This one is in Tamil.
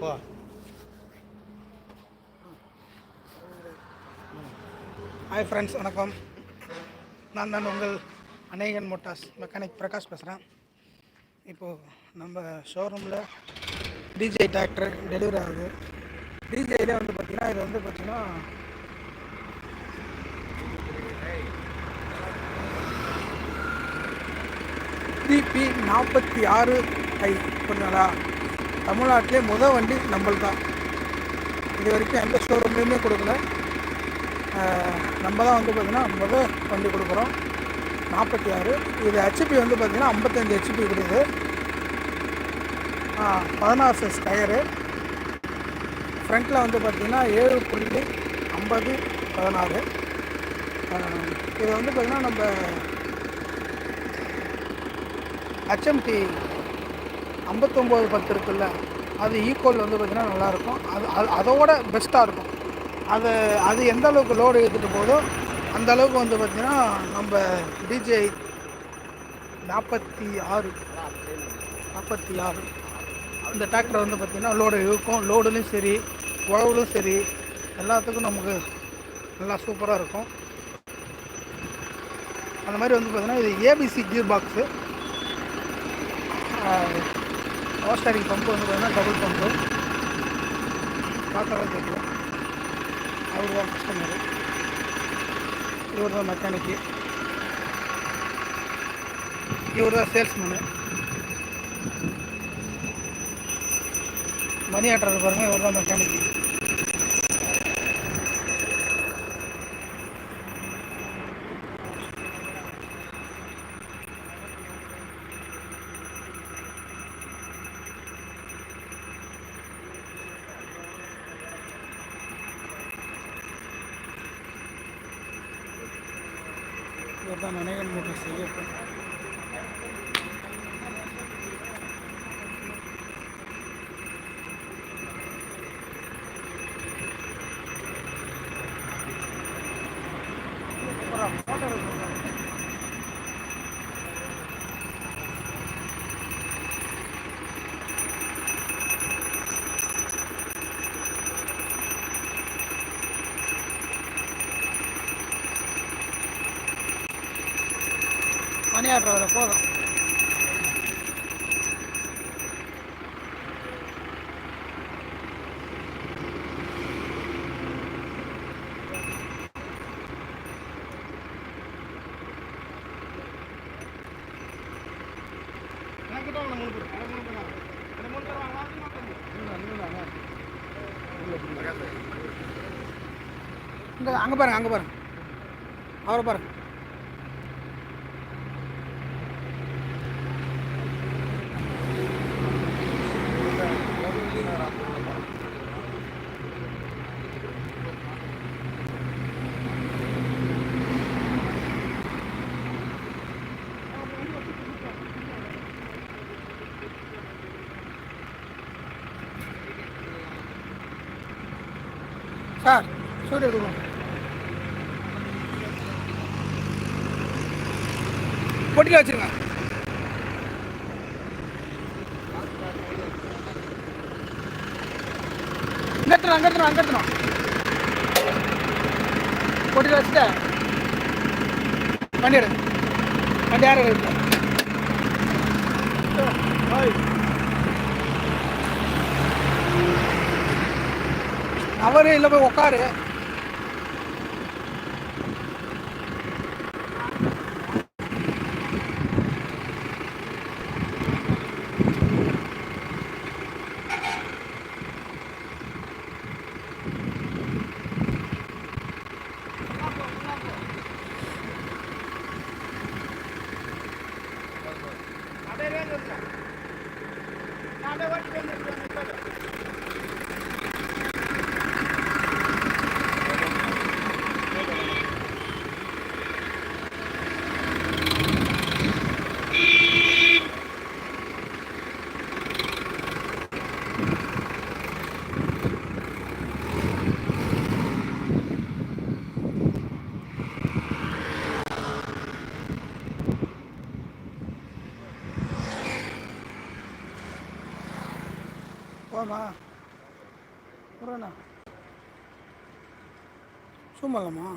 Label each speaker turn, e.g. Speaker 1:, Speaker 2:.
Speaker 1: போ.
Speaker 2: ஹாய் ஃப்ரெண்ட்ஸ் வணக்கம். நான் தான் உங்கள் அநேகன் மோட்டார்ஸ் மெக்கானிக் பிரகாஷ் பேசுகிறேன் இப்போது நம்ம ஷோரூமில் டிஜே டிராக்டர் டெலிவரி ஆகுது. டிஜேயில் வந்து பார்த்திங்கன்னா இது வந்து பார்த்திங்கன்னா டிபி நாற்பத்தி ஆறு ஐ. புரியுதுங்களா தமிழ்நாட்டிலே முத வண்டி நம்மள் தான் இது வரைக்கும் எந்த ஷோரூம்லேயுமே கொடுக்கல. நம்ம தான் வந்து பார்த்திங்கன்னா முத வண்டி கொடுக்குறோம். நாற்பத்தி ஆறு. இது ஹெச்பி வந்து பார்த்திங்கன்னா ஐம்பத்தஞ்சு ஹெச்பி கொடுக்குது பதினாறு சைஸ் டயரு ஃப்ரண்ட்டில் வந்து பார்த்திங்கன்னா ஏழு புள்ளி ஐம்பது பதினாறு. இதை இது வந்து பார்த்திங்கன்னா நம்ம ஹெச்எம்டி ஐம்பத்தொம்போது பத்து இருக்குல்ல அது ஈக்குவல் வந்து பார்த்திங்கன்னா நல்லாயிருக்கும். அது அது அதோட பெஸ்ட்டாக இருக்கும். அது அது எந்த அளவுக்கு லோடு ஏற்றிட்டு போதோ அந்த அளவுக்கு வந்து பார்த்திங்கன்னா நம்ம டிஜே நாற்பத்தி ஆறு நாற்பத்தி ஆறு. அந்த டிராக்டர் வந்து பார்த்திங்கன்னா லோடு இழுக்கும் லோடுலையும் சரி உழவுலையும் சரி எல்லாத்துக்கும் நமக்கு நல்லா சூப்பராக இருக்கும். அந்த மாதிரி வந்து பார்த்திங்கன்னா இது ABC gear box power steering pump வந்து பார்த்தீங்கன்னா டபுள் பம்பு பார்த்தாலும் தெரியும் அவர் தான் கஸ்டமரு இவர் தான் மெக்கானிக்கு இவர் தான் சேல்ஸ்மேனு மணி ஆட்டர் பாருங்கள் இவர் தான் மெக்கானிக்கு இவர் தான் அநேகன் மோட்டார் செய்யப்படும். மணி ஆட்டுறவரை போதும் இங்கே அங்கே பாருங்க அங்கே பாருங்க. அவரை பாருங்க. சார் சூரிய கொடுங்க பொட்டியில் வச்சுருங்க. அங்கே எடுத்துடும் அங்கே எடுத்துடும் அங்கே எடுத்துடும் பொட்டியில் வச்சுட்டு வண்டி எடு வண்டி யார் எடுத்து அவரு இல்லை போய் உக்காரு Now they want to போமா. போகிறேண்ணா சும்மாலாமா